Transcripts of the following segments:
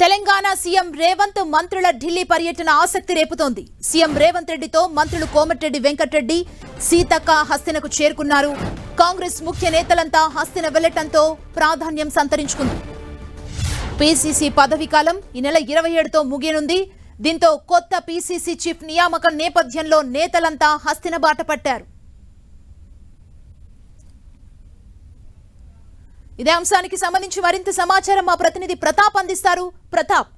Telangana CM Revanth మంత్రుల ఢిల్లీ పర్యటన ఆసక్తి రేపుతోంది. సీఎం రేవంత్ రెడ్డితో మంత్రులు కోమటిరెడ్డి వెంకటరెడ్డి సీతక్క హస్తినకు చేరుకున్నారు. కాంగ్రెస్ ముఖ్య నేతలంతా హస్తిన వెళ్ళటంతో ప్రాధాన్యం సంతరించుకుంది. పీసీసీ పదవీకాలం ఈ నెల ఇరవై ఏడుతో ముగియనుంది. దీంతో కొత్త పీసీసీ చీఫ్ నియామకం నేపథ్యంలో నేతలంతా హస్తిన బాట పట్టారు. ఇదే అంశానికి సంబంధించి మరింత సమాచారం మా ప్రతినిధి ప్రతాప్ అందిస్తారు. ప్రతాప్.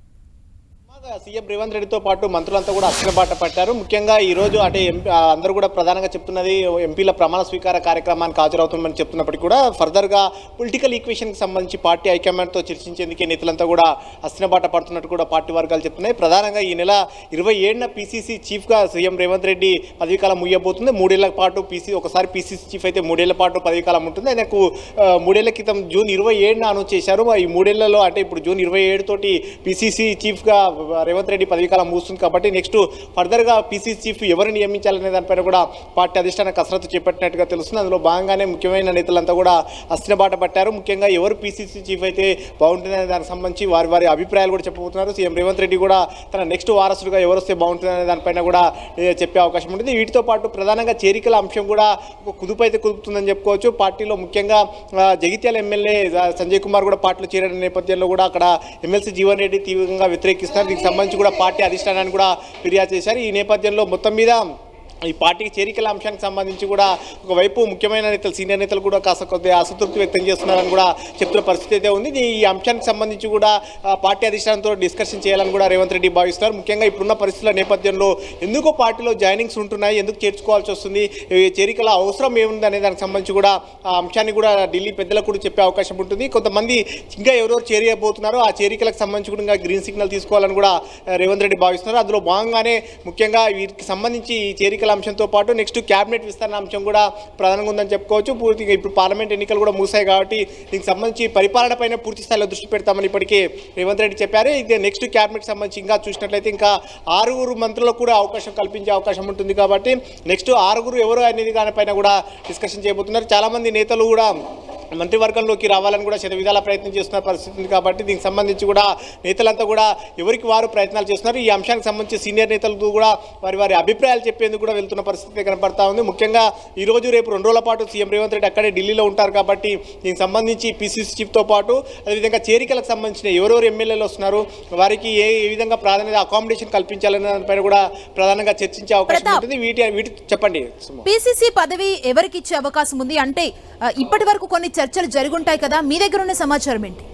సీఎం రేవంత్ రెడ్డితో పాటు మంత్రులంతా కూడా అక్షర బాట పట్టారు. ముఖ్యంగా ఈ రోజు అంటే ఎంపీ అందరూ కూడా ప్రధానంగా చెప్తున్నది ఎంపీల ప్రమాణ స్వీకార కార్యక్రమానికి హాజరవుతుందని చెప్తున్నప్పటికీ కూడా ఫర్దర్గా పొలిటికల్ ఈక్వేషన్కి సంబంధించి పార్టీ హైకమాండ్తో చర్చించేందుకే నేతలంతా కూడా అస్థిన బాట పడుతున్నట్టు కూడా పార్టీ వర్గాలు చెప్తున్నాయి. ప్రధానంగా ఈ నెల ఇరవై ఏడున పీసీసీ చీఫ్గా సీఎం రేవంత్ రెడ్డి పదవీకాలం ముయ్యబోతుంది మూడేళ్ళ పాటు పీసీ ఒకసారి పీసీసీ చీఫ్ అయితే మూడేళ్ళ పాటు పదవీకాలం ఉంటుంది. ఆయనకు మూడేళ్ళ క్రితం జూన్ ఇరవై ఏడున అనౌన్స్ చేశారు. ఈ మూడేళ్ళలో అంటే ఇప్పుడు జూన్ ఇరవై ఏడు తోటి పీసీసీ చీఫ్గా రేవంత్ రెడ్డి పదవీకాలం ముగుస్తుంది కాబట్టి నెక్స్ట్ ఫర్దర్గా పీసీసీ చీఫ్ ఎవరు నియమించాలనే దానిపైన కూడా పార్టీ అధిష్టాన కసరత్తు చేపట్టినట్టుగా తెలుస్తుంది. అందులో భాగంగానే ముఖ్యమైన నేతలంతా కూడా అస్థిన బాట పట్టారు. ముఖ్యంగా ఎవరు పీసీసీ చీఫ్ అయితే బాగుంటుందనే దానికి సంబంధించి వారి వారి అభిప్రాయాలు కూడా చెప్పబోతున్నారు. సీఎం రేవంత్ రెడ్డి కూడా తన నెక్స్ట్ వారసుడుగా ఎవరు వస్తే బాగుంటుందనే దానిపైన కూడా చెప్పే అవకాశం ఉంటుంది. వీటితో పాటు ప్రధానంగా చేరికల అంశం కూడా ఒక కుదుపు అయితే కుదుపుతుందని చెప్పుకోవచ్చు. పార్టీలో ముఖ్యంగా జగిత్యాల ఎమ్మెల్యే సంజయ్ కుమార్ కూడా పార్టీలో చేరిన నేపథ్యంలో కూడా అక్కడ ఎమ్మెల్సీ జీవన్ రెడ్డి తీవ్రంగా వ్యతిరేకిస్తున్నారు. దీనికి సంబంధించి కూడా పార్టీ అధిష్టానాన్ని కూడా ఫిర్యాదు చేశారు. ఈ నేపథ్యంలో మొత్తం మీద ఈ పార్టీకి చేరికల అంశానికి సంబంధించి కూడా ఒకవైపు ముఖ్యమైన నేతలు సీనియర్ నేతలు కూడా కాస్త కొద్దిగా అసంతృప్తి వ్యక్తం చేస్తున్నారని కూడా చెప్తున్న పరిస్థితి అయితే ఉంది. ఈ- ఈ అంశానికి సంబంధించి కూడా పార్టీ అధిష్టానంతో డిస్కషన్ చేయాలని కూడా రేవంత్ రెడ్డి భావిస్తున్నారు. ముఖ్యంగా ఇప్పుడున్న పరిస్థితుల నేపథ్యంలో ఎందుకో పార్టీలో జాయినింగ్స్ ఉంటున్నాయి ఎందుకు చేర్చుకోవాల్సి వస్తుంది ఈ చేరికల అవసరం ఏముంది అనే దానికి సంబంధించి కూడా ఆ అంశాన్ని కూడా ఢిల్లీ పెద్దలకు కూడా చెప్పే అవకాశం ఉంటుంది. కొంతమంది ఇంకా ఎవరెవరు చేరియబోతున్నారో ఆ చేరికలకు సంబంధించి కూడా గ్రీన్ సిగ్నల్ తీసుకోవాలని కూడా రేవంత్ రెడ్డి భావిస్తున్నారు. అందులో భాగంగానే ముఖ్యంగా వీరికి సంబంధించి ఈ చేరికల అంశంతో పాటు నెక్స్ట్ క్యాబినెట్ విస్తరణ అంశం కూడా ప్రధానంగా ఉందని చెప్పుకోవచ్చు. పూర్తిగా ఇప్పుడు పార్లమెంట్ ఎన్నికలు కూడా మూసాయి కాబట్టి దీనికి సంబంధించి పరిపాలన పైన పూర్తి స్థాయిలో దృష్టి పెడతామని ఇప్పటికే రేవంత్ రెడ్డి చెప్పారు. ఇది నెక్స్ట్ క్యాబినెట్ సంబంధించి ఇంకా చూసినట్లయితే ఇంకా ఆరుగురు మంత్రులకు కూడా అవకాశం కల్పించే అవకాశం ఉంటుంది కాబట్టి నెక్స్ట్ ఆరుగురు ఎవరు అనేది దానిపైన కూడా డిస్కషన్ చేయబోతున్నారు. చాలామంది నేతలు కూడా మంత్రివర్గంలోకి రావాలని కూడా శత విధాల ప్రయత్నం చేస్తున్న పరిస్థితి ఉంది కాబట్టి దీనికి సంబంధించి కూడా నేతలంతా కూడా ఎవరికి వారు ప్రయత్నాలు చేస్తున్నారు ఈ అంశానికి సంబంధించి సీనియర్ నేతలకు కూడా వారి వారి అభిప్రాయాలు చెప్పేందుకు కూడా వెళ్తున్న పరిస్థితి కనపడతా ఉంది ముఖ్యంగా ఈ రోజు రేపు రెండు రోజుల పాటు సీఎం రేవంత్ రెడ్డి అక్కడే ఢిల్లీలో ఉంటారు కాబట్టి దీనికి సంబంధించి పీసీసీ చీఫ్తో పాటు అదేవిధంగా చేరికలకు సంబంధించిన ఎవరెవరు ఎమ్మెల్యేలు వస్తున్నారు వారికి ఏ ఏ విధంగా ప్రాధాన్యత అకామిడేషన్ కల్పించాలనే దానిపైన కూడా ప్రధానంగా చర్చించే అవకాశం. ఉంటుంది వీటి వీటి చెప్పండి. పీసీసీ పదవి ఎవరికి ఇచ్చే అవకాశం ఉంది అంటే ఇప్పటి వరకు కొన్ని చర్చలు జరుగుంటాయి కదా మీ దగ్గర ఉన్న సమాచారం ఏంటి?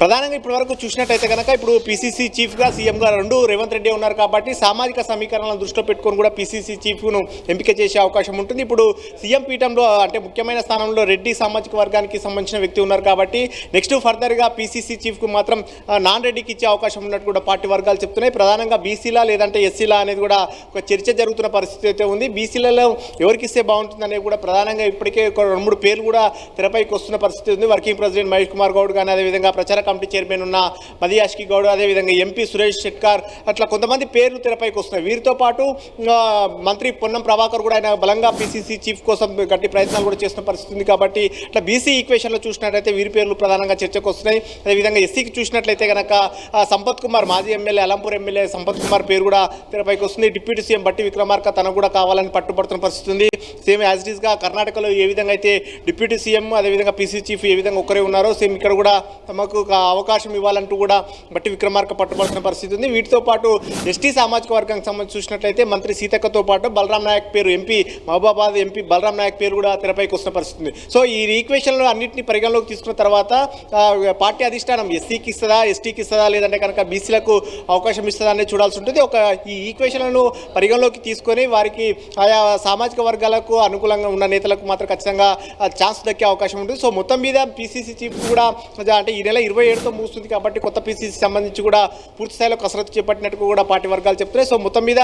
ప్రధానంగా ఇప్పటి వరకు చూసినట్టయితే కనుక ఇప్పుడు పీసీసీ చీఫ్గా సీఎంగా రెండు రేవంత్ రెడ్డి ఉన్నారు కాబట్టి సామాజిక సమీకరణలను దృష్టిలో పెట్టుకొని కూడా పీసీసీ చీఫ్ను ఎంపిక చేసే అవకాశం ఉంటుంది. ఇప్పుడు సీఎం పీఠంలో అంటే ముఖ్యమైన స్థానంలో రెడ్డి సామాజిక వర్గానికి సంబంధించిన వ్యక్తి ఉన్నారు కాబట్టి నెక్స్ట్ ఫర్దర్గా పీసీసీ చీఫ్కు మాత్రం నాన్ రెడ్డికి ఇచ్చే అవకాశం ఉన్నట్టు కూడా పార్టీ వర్గాలు చెప్తున్నాయి. ప్రధానంగా బీసీలా లేదంటే ఎస్సీలా అనేది కూడా ఒక చర్చ జరుగుతున్న పరిస్థితి అయితే ఉంది. బీసీలలో ఎవరికి ఇస్తే బాగుంటుంది అనేది కూడా ప్రధానంగా ఇప్పటికే ఒక రెండు మూడు పేర్లు కూడా తెరపైకి వస్తున్న పరిస్థితి ఉంది. వర్కింగ్ ప్రెసిడెంట్ మహేష్ కుమార్ గౌడ్ కానీ అదేవిధంగా ప్రచార కమిటీ చైర్మన్ ఉన్న మదియాష్కి గౌడ్ అదేవిధంగా ఎంపీ సురేష్ శెక్కార్ అట్లా కొంతమంది పేర్లు తెరపైకి వస్తున్నాయి. వీరితో పాటు మంత్రి పొన్నం ప్రభాకర్ కూడా ఆయన బలంగా పీసీసీ చీఫ్ కోసం గట్టి ప్రయత్నాలు కూడా చేస్తున్న పరిస్థితి ఉంది కాబట్టి ఇట్లా బీసీ ఈక్వేషన్లో చూసినట్లయితే వీరి పేర్లు ప్రధానంగా చర్చకు వస్తున్నాయి. అదేవిధంగా ఎస్సీకి చూసినట్లయితే కనుక సంపత్ కుమార్ మాజీ ఎమ్మెల్యే అలంపూర్ ఎమ్మెల్యే సంపత్ కుమార్ పేరు కూడా తెరపైకి వస్తుంది. డిప్యూటీ సీఎం బట్టి విక్రమార్క తనకు కూడా కావాలని పట్టుబడుతున్న పరిస్థితి ఉంది. సేమ్ యాజ్ ఇట్ ఈస్గా కర్ణాటకలో ఏ విధంగా అయితే డిప్యూటీ సీఎం అదేవిధంగా పీసీ చీఫ్ ఏ విధంగా ఒకరే ఉన్నారో సేమ్ ఇక్కడ కూడా తమకు అవకాశం ఇవ్వాలంటూ కూడా బట్టి విక్రమార్క పట్టుబడుతున్న పరిస్థితి ఉంది. వీటితో పాటు ఎస్టీ సామాజిక వర్గానికి సంబంధించి చూసినట్లయితే మంత్రి సీతక్కతో పాటు బలరాం నాయక్ పేరు ఎంపీ మహబూబాబాద్ ఎంపీ బలరాం నాయక్ పేరు కూడా తెరపైకి వస్తున్న పరిస్థితి ఉంది. సో ఈ ఈక్వేషన్లో అన్నింటినీ పరిగణలోకి తీసుకున్న తర్వాత పార్టీ అధిష్టానం ఎస్సీకి ఇస్తుందా ఎస్టీకి ఇస్తుందా లేదంటే కనుక బీసీలకు అవకాశం ఇస్తుందా అనేది చూడాల్సి ఉంటుంది. ఒక ఈ ఈక్వేషన్లను పరిగణలోకి తీసుకొని వారికి ఆయా సామాజిక వర్గాలకు అనుకూలంగా ఉన్న నేతలకు మాత్రం ఖచ్చితంగా ఛాన్స్ దక్కే అవకాశం ఉంటుంది. సో మొత్తం మీద పీసీసీ చీఫ్ కూడా అంటే ఈ నెల ఇరవై ఏడుతో ముగుస్తుంది కాబట్టి కొత్త పీసీసీ సంబంధించి కూడా పూర్తి స్థాయిలో కసరత్తు చేపట్టినట్టు కూడా పార్టీ వర్గాలు చెప్తున్నాయి. సో మొత్తం మీద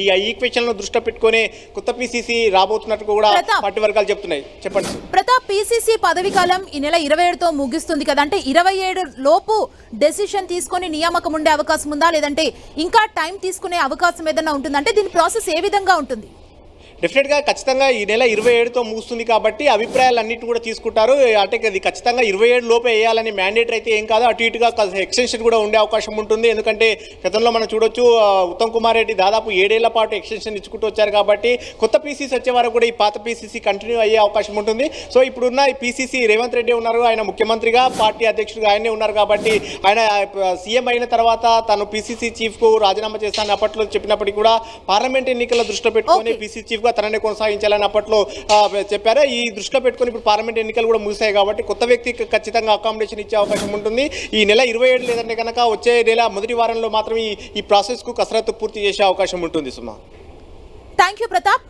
ఈ ఈక్వేషన్లను దృష్టిలో పెట్టుకొని కొత్త పీసీసీ రాబోతున్నట్టు కూడా. పార్టీ వర్గాలు చెప్తున్నాయి. చెప్పండి ప్రతాప్ పీసీసీ పదవి కాలం ఈ నెల ఇరవై ఏడుతో ముగిస్తుంది కదా. అంటే ఇరవై ఏడు లోపు డెసిషన్ తీసుకొని నియామకం ఉండే అవకాశం ఉందా? లేదంటే ఇంకా టైం తీసుకునే అవకాశం ఏదైనా ఉంటుందా? అంటే దీని ప్రాసెస్ ఏ విధంగా ఉంటుంది? డెఫినెట్గా ఖచ్చితంగా ఈ నెల ఇరవై ఏడుతో ముగుస్తుంది కాబట్టి అభిప్రాయాలన్నింటిని కూడా తీసుకుంటారు. అంటే అది ఖచ్చితంగా ఇరవై ఏడు లోపే వేయాలని మ్యాండేట్ అయితే ఏం కాదు. అటు ఇటుగా ఎక్స్టెన్షన్ కూడా ఉండే అవకాశం ఉంటుంది. ఎందుకంటే గతంలో మనం చూడొచ్చు ఉత్తమ్ కుమార్ రెడ్డి దాదాపు ఏడేళ్ళ పాటు ఎక్స్టెన్షన్ ఇచ్చుకుంటూ వచ్చారు కాబట్టి కొత్త పీసీసీ వచ్చే వరకు కూడా ఈ పాత పీసీసీ కంటిన్యూ అయ్యే అవకాశం ఉంటుంది. సో ఇప్పుడున్న ఈ పీసీసీ రేవంత్ రెడ్డి ఉన్నారు. ఆయన ముఖ్యమంత్రిగా పార్టీ అధ్యక్షుడిగా ఆయనే ఉన్నారు కాబట్టి ఆయన సీఎం అయిన తర్వాత తను పీసీసీ చీఫ్కు రాజీనామా చేస్తానని అప్పట్లో చెప్పినప్పటికీ కూడా పార్లమెంట్ ఎన్నికల దృష్టిలో పెట్టుకొని Okay. పీసీ ఎక్కువగా తననే కొనసాగించాలని అప్పట్లో చెప్పారు. ఈ దృష్టిలో పెట్టుకుని ఇప్పుడు పార్లమెంట్ ఎన్నికలు కూడా ముగిశాయి కాబట్టి కొత్త వ్యక్తికి ఖచ్చితంగా అకామిడేషన్ ఇచ్చే అవకాశం ఉంటుంది. ఈ నెల ఇరవై ఏడు లేదంటే కనుక వచ్చే నెల మొదటి వారంలో మాత్రమే ఈ ఈ ప్రాసెస్కు కసరత్తు పూర్తి చేసే అవకాశం ఉంటుంది సుమా. Thank you Pratap